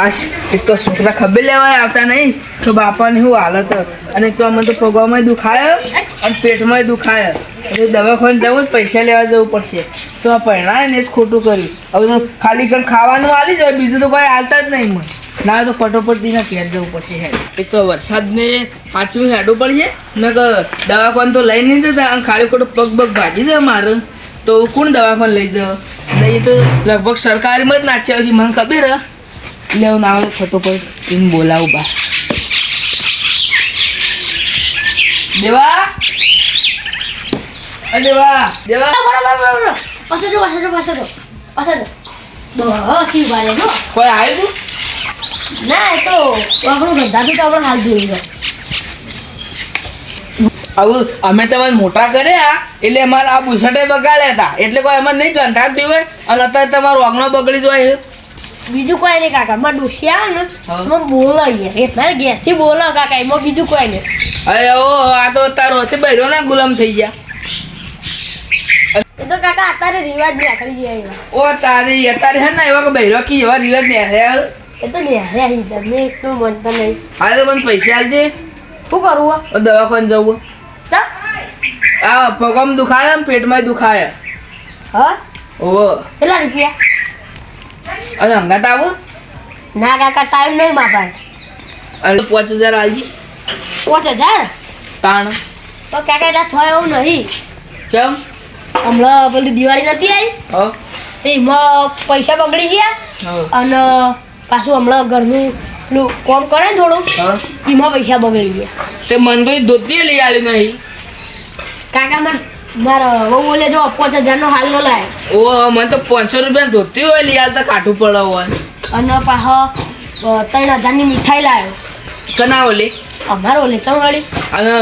હાશ એક તો છોકરા ખબર લેવાય આવતા નહીં, તો બાપાની શું હાલત? અને તો અમે તો પગમાં દુખાય અને પેટમાં દુખાય. એટલે દવાખાને જવું પૈસા લેવા જવું પડશે. તો આ પરણાય ને જ ખોટું કર્યું. હવે તો ખાલી કર ખાવાનું આલી જ હોય, બીજું તો કોઈ હાલતા જ નહીં મને ના તો ફટોફટ દીના ઘેર જવું પડશે હેડ. એક તો વરસાદને સાચું હેડવું પડશે ને દવાખાને તો લઈ નહીં જતા, અને ખાલી ખોટું પગ પગ ભાજી જાય મારે. તો કોણ દવાખાને લઈ જાવ? નહીં તો લગભગ સરકારીમાં જ નાચ્યા છે, મને ખબર હે. લેવું ના આવે ફટોફટ એને બોલાવું બા દેવા દેવા દેવા પાછળ જો પાછળ જો પાછળ જો પાછળ જો વાળે જો કોઈ આવ્યું તું ના એ તો આપણું ધંધા તો આપણે હાલ જોઈ ગયો આવું અમે તમારે મોટા કર્યા એટલે અમારે આ બુસટે બગાડ્યા હતા એટલે કોઈ એમાં નહીં કંટાળ હોય અને અત્યારે તમારો વાગણો બગડી જાય બીજું કોઈ નહીં કાકા. માં ડોસી ને માં એમાં એટલે ગેસથી ઘેરથી બોલો કાકા. એમાં બીજું કોઈ નહીં. અરે ઓ આ તો તારો હશે બૈરો ના ગુલામ થઈ ગયા. એ તો કાકા અત્યારે રિવાજ નીકળી જાય એવા ઓ તારી અત્યારે હે ને એવા કે બૈરો કી એવા રિવાજ ને હે એ તો નેહરે આવી તમને એક તો મનતા નહીં. હા તો મને પૈસા આલજે. શું કરવું દવાખાને જવું ચા? આ પગમ દુખાયા ને પેટમાં દુખાયા. હા? ઓ. કેટલા રૂપિયા? અને હંગાત આવું? ના કાકા ટાઈમ નહીં માપાય અને પાંચ હજાર આલજી પાંચ હજાર? તાણ. તો કાકા એટલા થયો એવું નહીં. ચમ હમણાં પેલી દિવાળી નથી આવી? હો. તો એમાં પૈસા બગડી ગયા અને પાછું હમણાં ઘરનું પેલું કોમ કરે ને થોડું એમાં પૈસા બગડી ગયા. તે મન તો ધોતી લઈ આવ્યું નહીં. કાકા મને મારા બહુ ઓલે જો પાંચ હજારનો હાલ નો લાય. ઓ મને તો પાંચસો રૂપિયા ધોતી હોય લઈ તો કાઠું પડે હોય. અને અ, ત્રણ હજારની મીઠાઈ લાવ્યો કના ઓલી? અમારો ઓલે ચમવાળી અને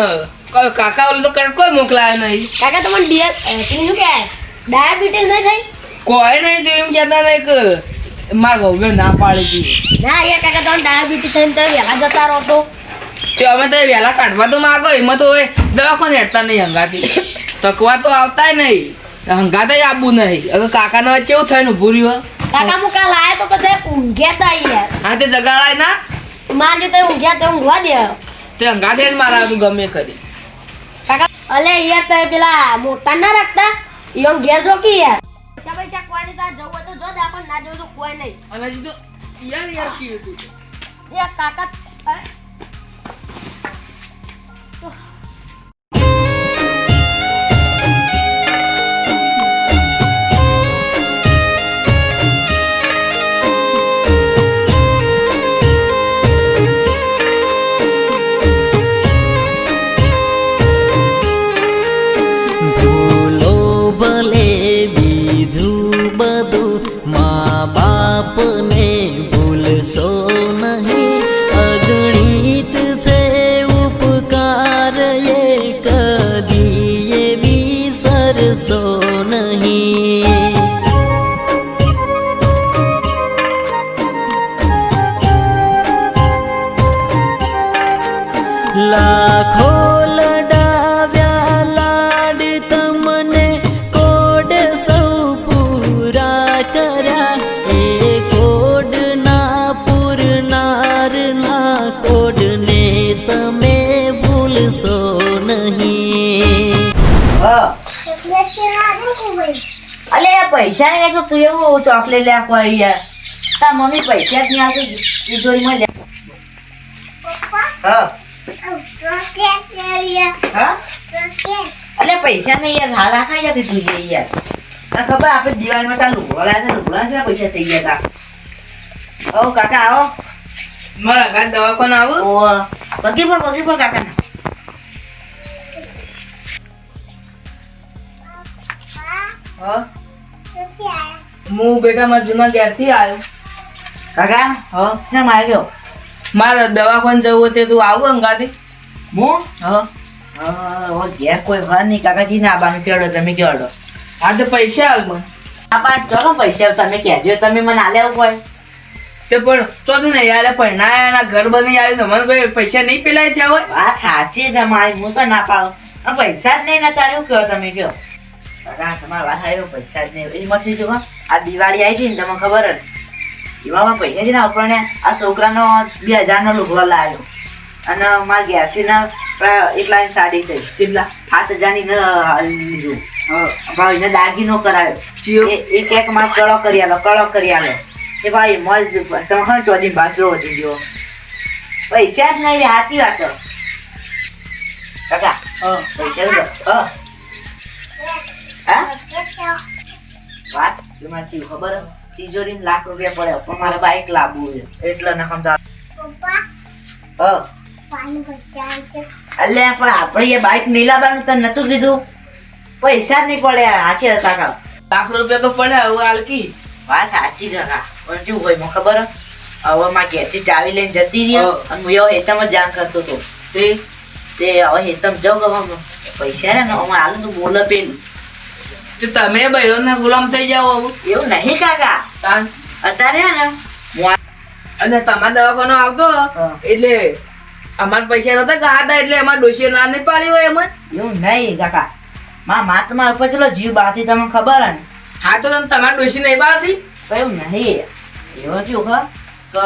કાકા ઓલે તો કડકો મોકલાયો નહીં? કાકા તો મને ડિયર શું કહેવાય ડાયાબિટીસ નહીં થઈ? કોઈ નહીં તો એમ કહેતા નહીં કે મારા વહુએ ના પાડી હતી ના યાર કાકા તમે ડાયાબિટીસ થઈને તમે વહેલા જતા રહો તો. તે અમે તો વહેલા કાઢવા તો માગો એમાં તો દવાખાને હેઠતા નહીં હંગાતી તકવા તો આવતાય નહીં. હંગાતે આપવું નહીં. હવે કાકાને કેવું થયું ને ઊભું રહ્યું કાકા મુકા કાલ તો પછી ઊંઘ્યા તા યાર હા તે જગાડાય ના. માન જો તમે ઊંઘ્યા તો ઊંઘવા દે. તે હંગાતે મારા તું ગમે કરી. કાકા અલે યાર તે પેલા મોટા ના રાખતા? યો ઘેર જો કે યાર. પૈસા પૈસા કોઈ તા જવું તો જો દે પણ ના જવું તો કોઈ નહીં. અને જો યાર યાર કીધું તું. એ કાકા વિસરશો નહીં લાખો લડાવ્યા લાડ તમને કોડ સૌ પૂરા કર્યા એ કોડ ના પૂરનાર ના કોડને તમે ભૂલશો નહીં અલે પૈસા નહીં તો તું એવું ચોકલેટ લે કોઈ યાર તાર મમ્મી પૈસા જ નહીં આવતી તિજોરીમાં લે. હા. હા? અલે પૈસા ને યાર હાલ રાખા યાર તું લે યાર. તને ખબર આપણે દિવાળીમાં તાર લુગડો લાયા છે લુગડા છે પૈસા થઈ ગયા તા ઓ કાકા આવો. મારા હંગાત દવાખાને આવું? બગી પર બગી પર કાકા હા? હું બેટા મારા જૂના ઘેરથી આવ્યો કાકા? હા. શેમ આવ્યો? મારે દવાખાને જવું હોય તે તું આવું અંગાથી. હું? હ. હા ઘેર કોઈ હોય નહીં. કાકાજી ના આબાનું કેડો તમે કેળો હા તો પૈસા હાલ મને પાંચ ચલો પૈસા તમે કહેજો તમે મને આલે એવું હોય. તે પણ ચોથી નહીં યાર પણ ના ઘર બની આવ્યું ને મને કોઈ પૈસા નહીં પેલાય થયા હોય. આ સાચી છે મારી હું તો ના પાડું. આ પૈસા જ નહીં નતા એવું કહો તમે કહો. કાકા તમારી પાસે આવ્યો પૈસા જ નહીં એમાં શું જો આ દિવાળી આવી હતી ને તમને ખબર જ. એવામાં પૈસા છે ને આપણને આ છોકરાનો બે હજારનો લુગડો લાવ્યો. અને મારા ઘેરથી એક લાઈન સાડી થઈ કેટલા? સાત હજારની લીધું. ભાઈ એને દાગીનો કરાયો. એક એક માં કળો કરી આલો કળો કરી આલો. એ ભાઈ મોજ તમે ખબર ચોથી બાસરો વધી ગયો પૈસા જ નહીં સાચી વાત. કાકા. પૈસા વાત? ખબર? લાખ રૂપિયા પડે. પણ મારે બાઈક લાવવું છે. એટલે નખમ ચાલ અલ્યા પણ આપણે એ બાઈક નહીં લાવવાનું તને નતું કીધું પૈસા જ નહીં પડ્યા સાચી વાત કાકા? લાખ રૂપિયા તો પડ્યા હવે હાલકી. વાત સાચી કાકા. પણ શું હોય મને ખબર? હવે માં ઘેરથી ચાવી લઈને જતી રહી. અને હું એવો હેતમ જાણ કરતો હતો. તે? તે હવે હેતમ જાઉં હવે પૈસા ને હવે હાલ તું બોલે પેલું. તે તમે બૈરોના ગુલામ થઈ જાઓ એવું નહીં કાકા. તાન. અત્યારે ને અને તમારા દવાખાનો આવતો એટલે અમારા પૈસા નતા ગાતા એટલે અમાર ડોશી ના નહીં પાડી હોય એમ એવું નહીં કાકા. મા મા તમારા ઉપર ચલો જીવ બાથી તમને ખબર હે ને? હા તો તમે તમારે ડોશી નહીં પાડતી? તો એવું નહીં. એવો ખબર? કે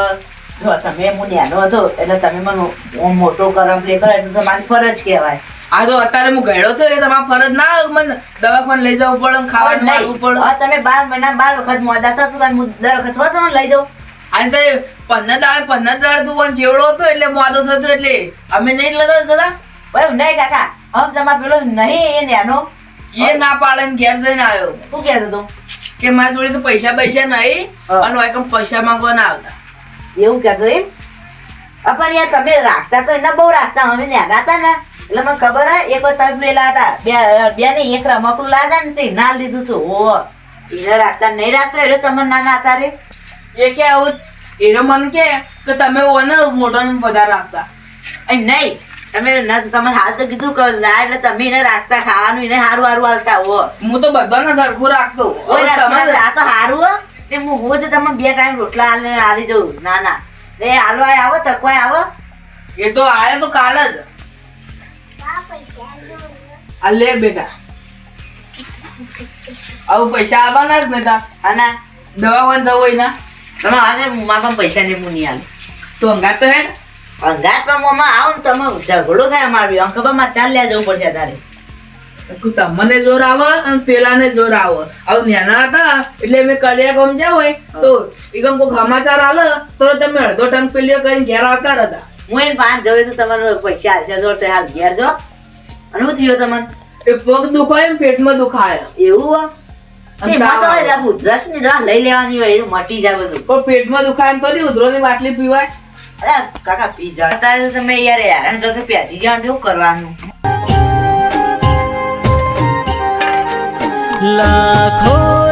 જો તમે હું નેનો હતો એટલે તમે મને મોટો કરમ પ્લે કરો એટલે તો મારી ફરજ કહેવાય. આ તો અત્યારે હું ગયડો થયો તમારે ફરજ ના મને દવાખાને લઈ જવું પડે ખાવાનું મારવું પડે. તમે બાર મહિના બાર વખત મોડા થશો તો હું દર વખત હોતો લઈ જાઉં. અને તે પંદર દાડે પંદર દાડે તું જેવડો હતો એટલે મોડો થતો એટલે અમે નહીં લેતા દાદા નહીં કાકા તમારે પેલો નહીં એ નેનો. એ ના પાડે ને ઘેર જઈને આવ્યો. શું કહેતો તું કે મારી જોડે તો પૈસા પૈસા નહીં. અને પૈસા માંગવા ના આવતા. એવું કહેતો એમ? પણ યાર તમે રાખતા તો એના બહુ રાખતા અમે નેહતા હતા ને. એટલે મને ખબર હે એક વાર તમે પેલા હતા બે બે ને એક રમકડું લાદા ને તે ના લીધું તું. ઓ એને રાખતા નહીં રાખતો? એટલે તમે નાના હતા રે એ કે આવું એનો મન કે કે તમે ઓને મોટો ને વધારે રાખતા. અહીં નહીં. તમે ન- તમારે હાલ તો કીધું કે ના એટલે તમે એને રાખતા. ખાવાનું એને હારું સારું હાલતા હો હું તો બધાને સરખું રાખતો. આ તો હારું હો. તે હું હું તો તમે બે ટાઈમ રોટલા હાલી જઉં. ના ના. એ હાલવા આવો તકવાય આવો. એ તો આવે તો કાલ જ. આ લે બેટા. આવું પૈસા આવવાના જ નતા અને દવાખાને જવું હોય ના? તમે આજે મારા પૈસા ને હું નહીં હાલે તો અંગાત તો હે અંગાત પણ મોમાં આવો ને તમે ઝઘડો થાય અમારું. અંક ખબરમાં ચાલ લે જવું પડશે તારે. તમને જોર આવે અને પેલાને જોર આવે. આવું નાના હતા એટલે મેં કલિયા ગમ જાવ હોય તો એકમ કોઈ સમાચાર આલે તો તમે અડધો ટંક પેલીઓ કરીને ઘેર આવતા હતા હું એને પાંચ જવે તો તમારો પૈસા હાલશે જો તો હાલ ઘેર જો. અને શું થયું તમને? એ પગ દુખાય પેટમાં દુખાય. એવું હો? એમાં. હોયની દવા લઈ લેવાની હોય એ મટી જાય બધું. પણ પેટમાં દુખાય ને તો ઉધરો ની બાટલી પીવાય? અરે કાકા પી અત્યારે તમે યાર હેરાન કરશે પ્યાસી જાઓ ને કરવાનું? લાખો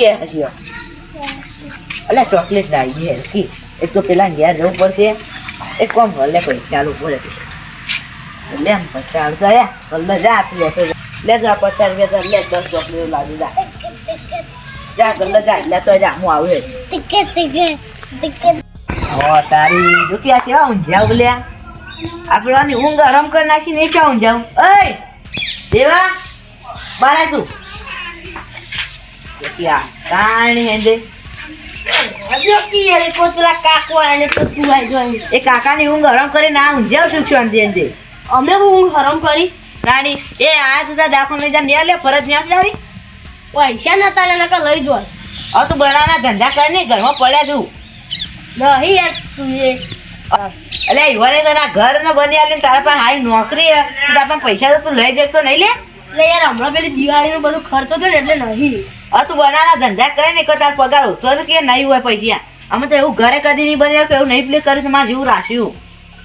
ઓકે હસી અલે ચોકલેટ લાવી છે કી એક તો પેલા ઘેર જવું પડશે. એક કોમ ભલે કોઈ ચાલુ પડે લે આમ પચાસ કલ્લે જા આપી લેતો લે જા, પચાસ રૂપિયા લે, દસ ચોકલેટ લાવી જા જા કલ્લે જા, લે તો જા, હું આવું ઓ તારી રૂપિયા કેવા ઊંઝાવ બોલ્યા આપણે ઊંઘ આરામ કરી નાખીને એ ક્યાં ઊંઝાવું એ, દેવા બારા તું. રૂપિયા કાણી હેંડે એ કાકાની ઊંઘ હરામ કરીને આ ઊંઝાવ શું છું અંદે અંદે અમે હું હરમ કરી. કાણી એ આ તું તાર દાખલ લઈ જા ને લે ફરજ ન્યા જારી પૈસા નતા લેના કે લઈ જો હવે તું બનાના ધંધા કર ને ઘરમાં પડ્યા છું નહીં યાર તું એ. એટલે યુવાને તારા ઘર ને બની આલી તારા પાસે હારી નોકરી તારા પાસે પૈસા તો તું લઈ જતો તો નહીં લે? એટલે યાર હમણાં પેલી દિવાળીનું બધું ખર્ચો થયો ને એટલે નહીં. તું બનાવના ધંધા કરે ને કોઈ તાર પગાર ઓછો તો કે નહીં હોય પૈસા? અમે તો એવું ઘરે કદી નહીં બન્યા કે એવું નહીં પ્લે કર્યું તો મારે જેવું રાખ્યું.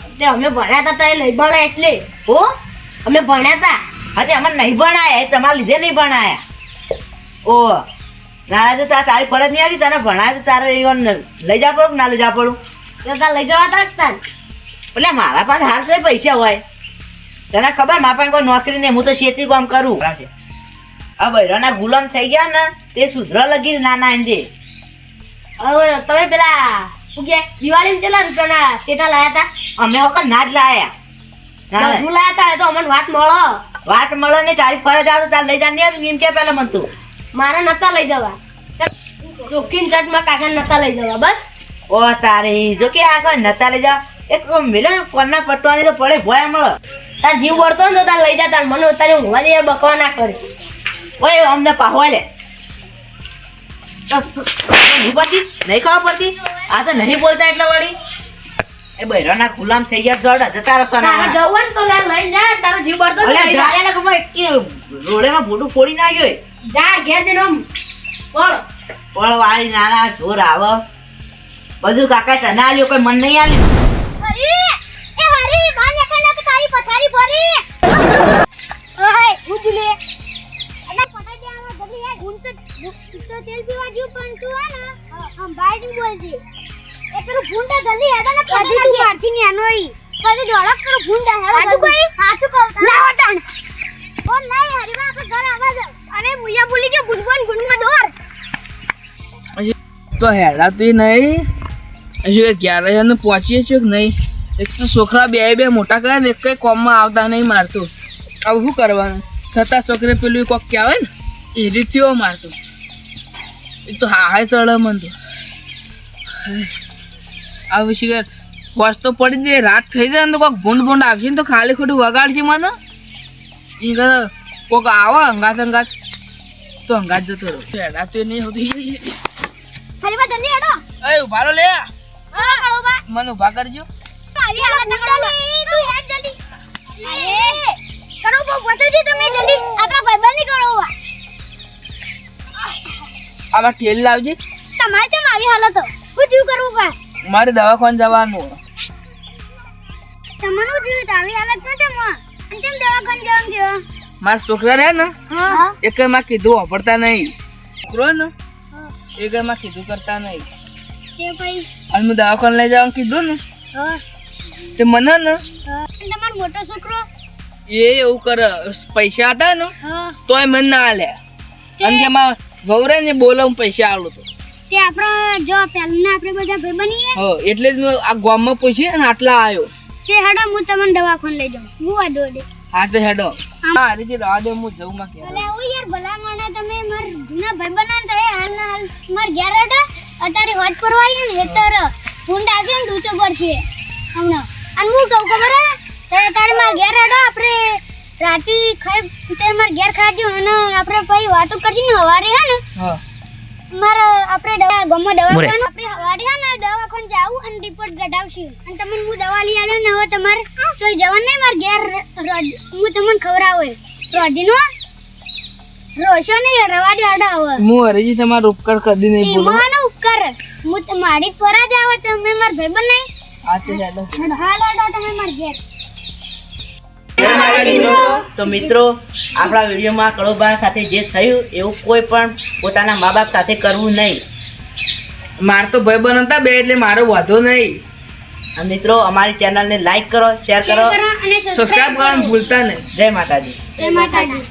એટલે અમે ભણ્યા હતા તો એ લઈ ભણ્યા એટલે. હો? અમે ભણ્યા હતા હા તે અમે નહીં ભણાયા એ તમારા લીધે નહીં ભણાયા. ઓ નાના તો તાર તારી ફરજ નહીં આવી તને ભણાય તો તારે ઈવન લઈ જા પડું કે ના લઈ જા પડું? તો તાર લઈ જવા તા ને એટલે મારા પાસે હાલ તો પૈસા હોય. તને ખબર મારા પાસે કોઈ નોકરી નહીં હું તો શેતી કામ કરું. આ બૈરાના ગુલામ થઈ ગયા ને તે સુધરા લગી નાના એંજે હવે તમે પેલા કે દિવાળીમાં કેટલા રૂપિયાના ટેટા લાયા હતા? અમે વખત ના જ લાયા. શું લાયા હતા તો અમને વાત મળો. વાત મળે ને તારી ફરજ આવતો તાર લઈ જાય નહીં એમ કે પેલા મન તું. મારે નતા લઈ જવા. ચોખ્ખીન ચટમાં કાકા નતા લઈ જવા બસ. ઓ તારી જો કે આ કોઈ નતા લઈ જવા. એક મિલે કોના પટવાની તો પડે ભોયા મળો. તાર જીવ વળતો ને તાર લઈ જા તાર મને તારે ઊંઘવા દે બકવા ના કરે. ઓય અમને પાહવા લે. નહીં ખબર પડતી? આ તો નહીં બોલતા એટલે વળી? એ બૈરાના ગુલામ થઈ ગયા જોડ જતા તારે રસવાના જવું તો તાર લઈ જા તારો જીવ બળતો ને જા. જાયા ના કે રોડેમાં ફોટું ફોડી નાખ્યો એ. જા ઘેર જઈને આમ પળ. પણ વાળી નાના જોર આવે. બધું કાકા તને આલ્યો કોઈ મન નહીં આલ્યું? હરી એ હરી બાર તો તેલ પીવા જ્યું પણ તું હે ને હમ બાઈટ બોલજે. એ પેલું ગુંડા જલ્દી હેડા ને ખાધી તું પારથી ને આનો ઈ. કદી ડોળક પેલું ગુંડા હેડા હાચું કોઈ હાચું કહું ના વટાણ ઓ નહીં હરી માં આપણે ઘર આવા જ અરે મુયા બોલી કે ગુનગુન ગુનમાં દોર તો હેડાતું નહીં. હજુ ક્યારે એને પહોંચીએ છીએ કે નહીં? એક તો છોકરા બે બે મોટા કરે ને એક કંઈ કોમમાં આવતા નહીં મારતું. આવું શું કરવાનું? છતાં છોકરે પેલું કોક કહેવાય ને એ રીતે મારતું. એ તો હા હાય ચડે મન તો. આ શિખર હોશ તો પડી જાય રાત થઈ જાય ને તો કોઈક ગુંડ ગુંડ આવશે ને તો ખાલી ખોટું વગાડશે મને. એમ કરે કોક આવે અંગાત અંગાત તો અંગાત જતો રહ્યો તો નહીં હોતી. હરી માં જલ્દી હેડો એ રહો લે. હા મને ઊભા કરજો. આવી હાલત તકડો લે. તું હેડ જલ્દી. અરે કરો બહુ બતાવજો તમે જલ્દી. આપણા ભાઈબંધી કરો વા આમાં તેલ લાવજે. તમારે કેમ આવી હાલત? હું જીવ કરવું પા. મારે દવાખાને જવાનું. તમને જીવ આવી હાલત ન છે અને કેમ દવાખાને જવાનું ગયો મારા છોકરા રહ્યા ને હા. એક માં કીધું વાપરતા નહીં. છોકરો ને એક માં કીધું કરતા નહીં. કે ભાઈ? અને હું દવાખાને લઈ જવાનું કીધું ને હા. તે મને ને તમારો મોટો છોકરો? એ એવું કરે પૈસા હતા ને તોય મને ના લે અને કે મારા વહુરે ને બોલો હું પૈસા આલું તો. તે આપણે જો પહેલા આપણે બધા ભાઈ બનીએ. હો એટલે જ મેં આ ગામમાં પૂછી અને આટલા આવ્યો તે હેડો હું તમને દવાખાને લઈ જાઉં. હું આડો દે હા તો હેડો. હા હરીજી રવા દે હું જઉં માં કે ભલે ઓ યાર ભલા મને તમે માર જૂના ભાઈ બનાન તો એ હાલ ના હાલ માર ઘેર હેડો. અત્યારે હોજ પરવા આવીએ ને હેતર ફૂંડ આવશે ને ડૂચો પડશે. હમણાં. અને હું કહું ખબર હે? તો તારે માર ઘેર હેડો આપણે રાતી ખાઈ તે માર ઘેર ખાજો અને આપણે પછી વાતો કરશું ને હવારે હે ને? હા. માર આપણે દવા ગમો દવા ખાવાનું. આપણે હવારે હે ને દવાખાને જાવું અને રિપોર્ટ કઢાવશું. અને તમને હું દવા લઈ આલે ને હવે તમારે ચોઈ જવાનું નહીં માર ઘેર હું તમને ખવડાવું. રોજીનો રોશો નહીં રવા દે હડો હવે હું હરેજી તમારો ઉપકાર કદી નહીં બોલું. એમાં ઉપકાર. હું તો મારી જ ફરજ આવે તમે માર ભાઈબંધ નહીં. આ તો હેડો હાલો તમે માર ઘેર. તો મિત્રો આપણા વિડીયોમાં કળોબા સાથે જે થયું એવું કોઈ પણ પોતાના મા બાપ સાથે કરવું નહીં મારે તો ભય બનતા બે એટલે મારો વાંધો નહીં મિત્રો અમારી ચેનલને લાઈક કરો શેર કરો કરો અને સબસ્ક્રાઇબ કરવાનું ભૂલતા નહીં જય માતાજી જય માતાજી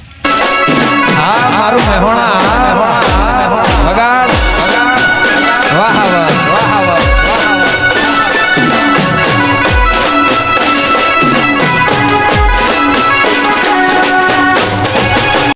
હા મારું મહેણા વગાડ વાહ વાહ